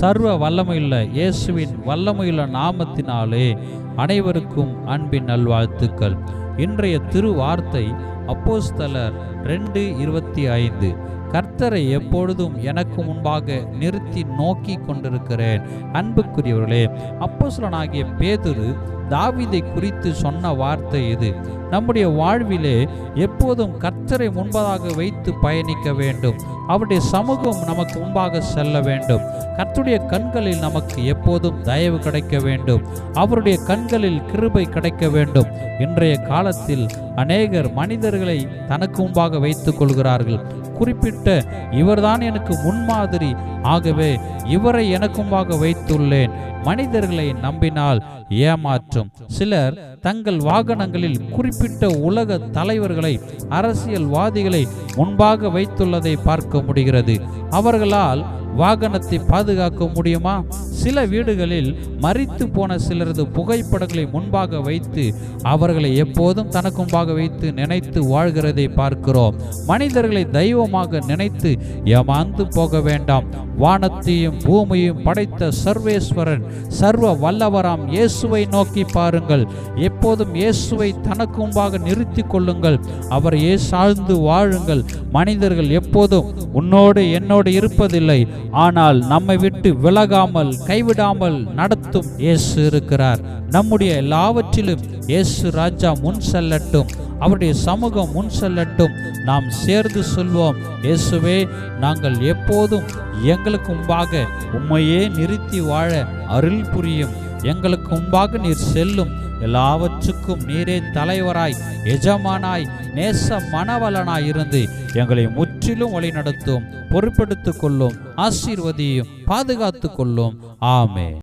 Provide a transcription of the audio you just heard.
சர்வ வல்லமையுள்ள இயேசுவின் வல்லமையுள்ள நாமத்தினாலே அனைவருக்கும் அன்பின் நல்வாழ்த்துக்கள். இன்றைய திருவார்த்தை அப்போஸ்தலர் ரெண்டு இருபத்தி ஐந்து கர்த்தரை எப்பொழுதும் எனக்கு முன்பாக நிறுத்தி நோக்கி கொண்டிருக்கிறேன். அன்புக்குரியவர்களே அப்போஸ்தலனாகிய பேதுரு தாவிதை குறித்து சொன்ன வார்த்தை இது. நம்முடைய வாழ்விலே எப்போதும் கர்த்தரை முன்பதாக வைத்து பயணிக்க வேண்டும். அவருடைய சமூகம் நமக்கு முன்பாக செல்ல வேண்டும். கர்த்துடைய கண்களில் நமக்கு எப்போதும் தயவு கிடைக்க வேண்டும். அவருடைய கண்களில் கிருபை கிடைக்க வேண்டும். இன்றைய காலத்தில் அநேகர் மனிதர்களை தனக்கு முன்பாக வைத்துக் கொள்கிறார்கள். குறிப்பிட்ட இவர்தான் எனக்கு முன்மாதிரி. ஆகவே இவரை எனக்குமாக வைத்துள்ளேன். மனிதர்களை நம்பினால் ஏமாற்றும். சிலர் தங்கள் வாகனங்களில் குறிப்பிட்ட உலக தலைவர்களை அரசியல்வாதிகளை முன்பாக வைத்துள்ளதை பார்க்க முடிகிறது. அவர்களால் வாகனத்தை பாதுகாக்க முடியுமா? சில வீடுகளில் மறித்து போன சிலரது புகைப்படங்களை முன்பாக வைத்து அவர்களை எப்போதும் தனக்கு முன்பாக வைத்து நினைத்து வாழ்கிறதை பார்க்கிறோம். மனிதர்களை தெய்வமாக நினைத்து ஏமாந்து போக வேண்டாம். வானத்தையும் பூமியையும் படைத்த சர்வேஸ்வரன் சர்வ வல்லவராம் இயேசுவை நோக்கி பாருங்கள். எப்போதும் இயேசுவை தனக்கு முன்பாக நிறுத்தி கொள்ளுங்கள் அவரையே சாழ்ந்து வாழுங்கள். மனிதர்கள் எப்போதும் உன்னோடு என்னோடு இருப்பதில்லை. ஆனால் நம்மை விட்டு விலகாமல் கைவிடாமல் நடத்தும் இயேசு இருக்கிறார். நம்முடைய எல்லாவற்றிலும் இயேசு ராஜா முன் செல்லட்டும். அவருடைய சமூகம் முன் செல்லட்டும். நாம் சேர்ந்து சொல்வோம் இயேசுவே நாங்கள் எப்போதும் எங்களுக்கு முன்பாக உம்மையே நிறுத்தி வாழ அருள் புரியும். எங்களுக்கு முன்பாக நீர் செல்லும். எல்லாவற்றுக்கும் நீரே தலைவராய் எஜமானாய் நேச மனவலனாய் இருந்து எங்களை முற்றிலும் வழிநடத்தும் பொறுப்பெடுத்துக் கொள்ளும் ஆசீர்வதியும் பாதுகாத்துக் கொள்ளும். ஆமே